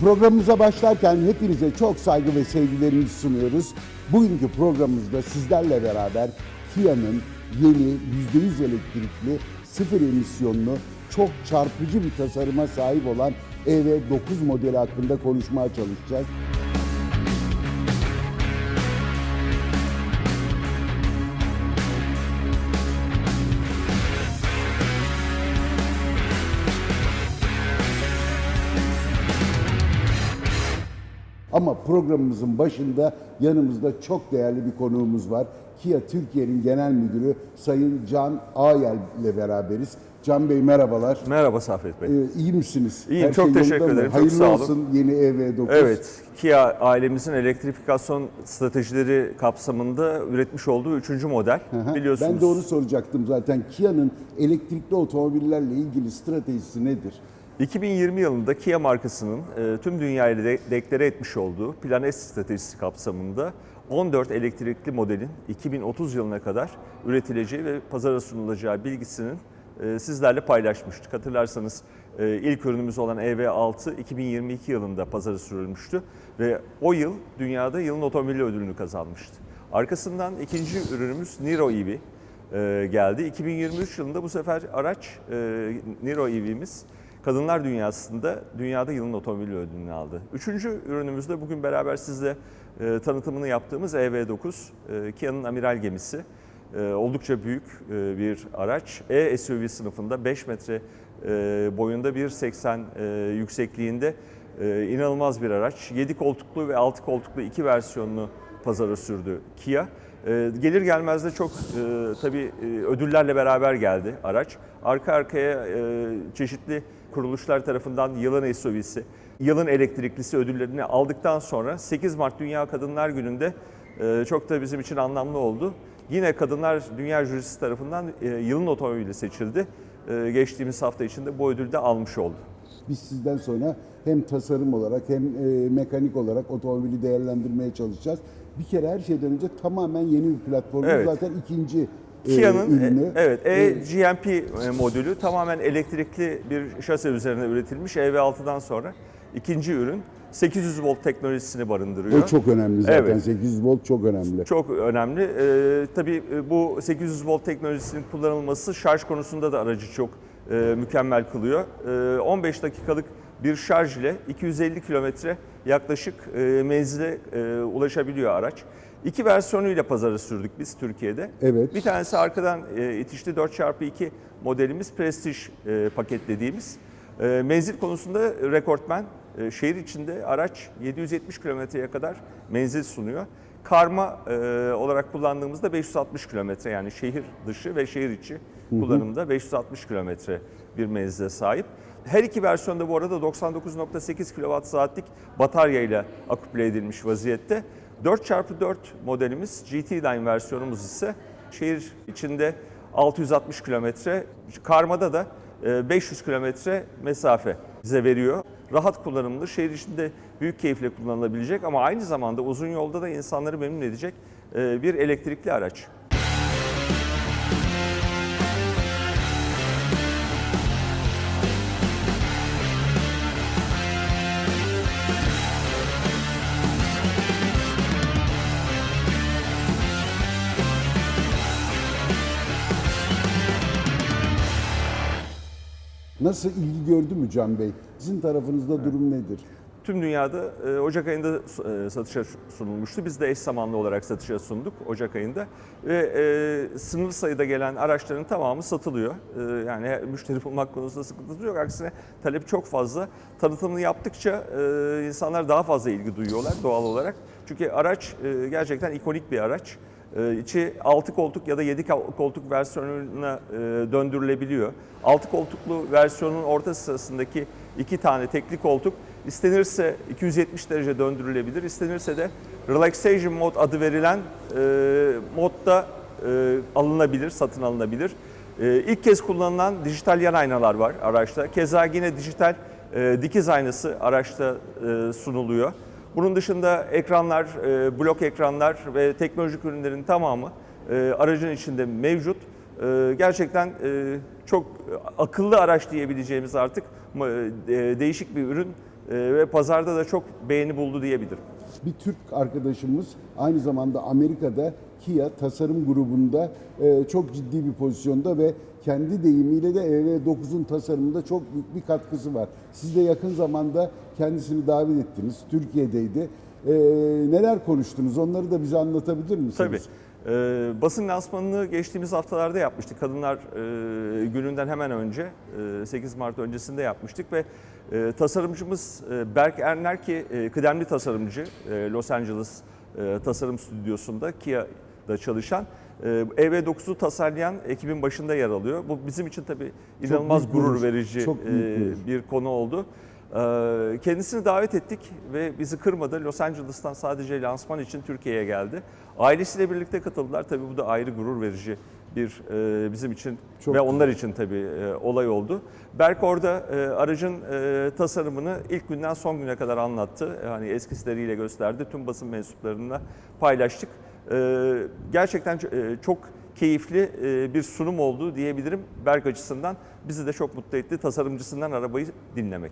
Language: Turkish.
Programımıza başlarken hepinize çok saygı ve sevgilerimizi sunuyoruz. Bugünkü programımızda sizlerle beraber Kia'nın yeni %100 elektrikli sıfır emisyonlu çok çarpıcı bir tasarıma sahip olan EV9 modeli hakkında konuşmaya çalışacağız. Ama programımızın başında yanımızda çok değerli bir konuğumuz var. Kia Türkiye'nin genel müdürü Sayın Can Ağyel ile beraberiz. Can Bey merhabalar. Merhaba Safet Bey. Ee, iyi misiniz? İyiyim, çok yolunda teşekkür mı? ederim, çok Hayırlı sağ olun. olsun yeni EV9. Evet, Kia ailemizin elektrifikasyon stratejileri kapsamında üretmiş olduğu üçüncü model. Aha, Biliyorsunuz. Ben onu soracaktım zaten. Kia'nın elektrikli otomobillerle ilgili stratejisi nedir? 2020 yılında Kia markasının e, tüm dünyayla de, deklare etmiş olduğu Plan S stratejisi kapsamında 14 elektrikli modelin 2030 yılına kadar üretileceği ve pazara sunulacağı bilgisinin e, sizlerle paylaşmıştık. Hatırlarsanız e, ilk ürünümüz olan EV6 2022 yılında pazara sürülmüştü ve o yıl dünyada yılın otomobili ödülünü kazanmıştı. Arkasından ikinci ürünümüz Niro EV geldi. 2023 yılında bu sefer araç Niro EV'miz kadınlar dünyasında dünyada yılın otomobili ödülünü aldı. Üçüncü ürünümüzde bugün beraber sizle e, tanıtımını yaptığımız EV9, e, Kia'nın amiral gemisi. E, oldukça büyük e, bir araç. E-SUV sınıfında 5 metre e, boyunda 1.80 e, yüksekliğinde e, inanılmaz bir araç. 7 koltuklu ve 6 koltuklu iki versiyonunu pazara sürdü Kia. E, gelir gelmez de çok e, tabii e, ödüllerle beraber geldi araç. Arka arkaya e, çeşitli kuruluşlar tarafından yılın SUV'si, yılın elektriklisi ödüllerini aldıktan sonra 8 Mart Dünya Kadınlar Günü'nde e, çok da bizim için anlamlı oldu. Yine Kadınlar Dünya Jürisi tarafından e, yılın otomobili seçildi. E, geçtiğimiz hafta içinde bu ödülü de almış oldu. Biz sizden sonra hem tasarım olarak hem mekanik olarak otomobili değerlendirmeye çalışacağız. Bir kere her şeyden önce tamamen yeni bir platform. Evet. Zaten ikinci Kia'nın ürünü. e, evet e-GMP modülü tamamen elektrikli bir şase üzerine üretilmiş EV6'dan sonra ikinci ürün 800 volt teknolojisini barındırıyor. O çok önemli zaten. Evet. 800 volt çok önemli. Çok önemli. Ee, tabii e, bu 800 volt teknolojisinin kullanılması şarj konusunda da aracı çok e, mükemmel kılıyor. E, 15 dakikalık bir şarj ile 250 kilometre yaklaşık e, menzile e, ulaşabiliyor araç. İki versiyonuyla pazara sürdük biz Türkiye'de. Evet. Bir tanesi arkadan e, itişli 4x2 modelimiz Prestige e, paketlediğimiz. E, menzil konusunda rekortmen. E, şehir içinde araç 770 kilometreye kadar menzil sunuyor. Karma e, olarak kullandığımızda 560 kilometre yani şehir dışı ve şehir içi kullanımda 560 kilometre bir menzile sahip. Her iki versiyonda bu arada 99.8 kWh saatlik bataryayla aküple edilmiş vaziyette. 4x4 modelimiz GT Line versiyonumuz ise şehir içinde 660 kilometre, karmada da e, 500 kilometre mesafe bize veriyor. Rahat kullanımlı, şehir içinde büyük keyifle kullanılabilecek ama aynı zamanda uzun yolda da insanları memnun edecek e, bir elektrikli araç. Nasıl ilgi gördü mü Can Bey? Sizin tarafınızda durum nedir? Tüm dünyada e, Ocak ayında e, satışa sunulmuştu. Biz de eş zamanlı olarak satışa sunduk Ocak ayında. Ve e, sınırlı sayıda gelen araçların tamamı satılıyor. E, yani müşteri bulmak konusunda sıkıntı yok. Aksine talep çok fazla. Tanıtımını yaptıkça e, insanlar daha fazla ilgi duyuyorlar doğal olarak. Çünkü araç e, gerçekten ikonik bir araç. E, içi 6 koltuk ya da 7 koltuk versiyonuna e, döndürülebiliyor. 6 koltuklu versiyonun orta sırasındaki iki tane tekli koltuk istenirse 270 derece döndürülebilir. İstenirse de Relaxation Mode adı verilen e, modda e, alınabilir, satın alınabilir. İlk kez kullanılan dijital yan aynalar var araçta. Keza yine dijital dikiz aynası araçta sunuluyor. Bunun dışında ekranlar, e, blok ekranlar ve teknolojik ürünlerin tamamı e, aracın içinde mevcut. E, gerçekten çok akıllı araç diyebileceğimiz artık değişik bir ürün ve pazarda da çok beğeni buldu diyebilirim. Bir Türk arkadaşımız aynı zamanda Amerika'da Kia tasarım grubunda e, çok ciddi bir pozisyonda ve kendi deyimiyle de EV9'un tasarımında çok büyük bir katkısı var. Siz de yakın zamanda kendisini davet ettiniz. Türkiye'deydi. E, neler konuştunuz? Onları da bize anlatabilir misiniz? Tabii. Ee, basın lansmanını geçtiğimiz haftalarda yapmıştık. Kadınlar e, gününden hemen önce, e, 8 Mart öncesinde yapmıştık ve e, tasarımcımız e, Berk Erner ki e, kıdemli tasarımcı e, Los Angeles e, tasarım stüdyosunda Kia'da çalışan e, EV9'u tasarlayan ekibin başında yer alıyor. Bu bizim için tabii inanılmaz büyük gurur gurur, verici çok e, bir konu oldu. Ee, Kendisini davet ettik ve bizi kırmadı. Los Angeles'tan sadece lansman için Türkiye'ye geldi. Ailesiyle birlikte katıldılar. Tabii bu da ayrı gurur verici bir e, bizim için Çok ve onlar için tabii e, olay oldu. Berk orada e, aracın e, tasarımını ilk günden son güne kadar anlattı. Yani eskizleriyle gösterdi. Tüm basın mensuplarına paylaştık. E, Gerçekten e, çok keyifli e, bir sunum oldu diyebilirim Berk açısından. Bizi de çok mutlu etti tasarımcısından arabayı dinlemek.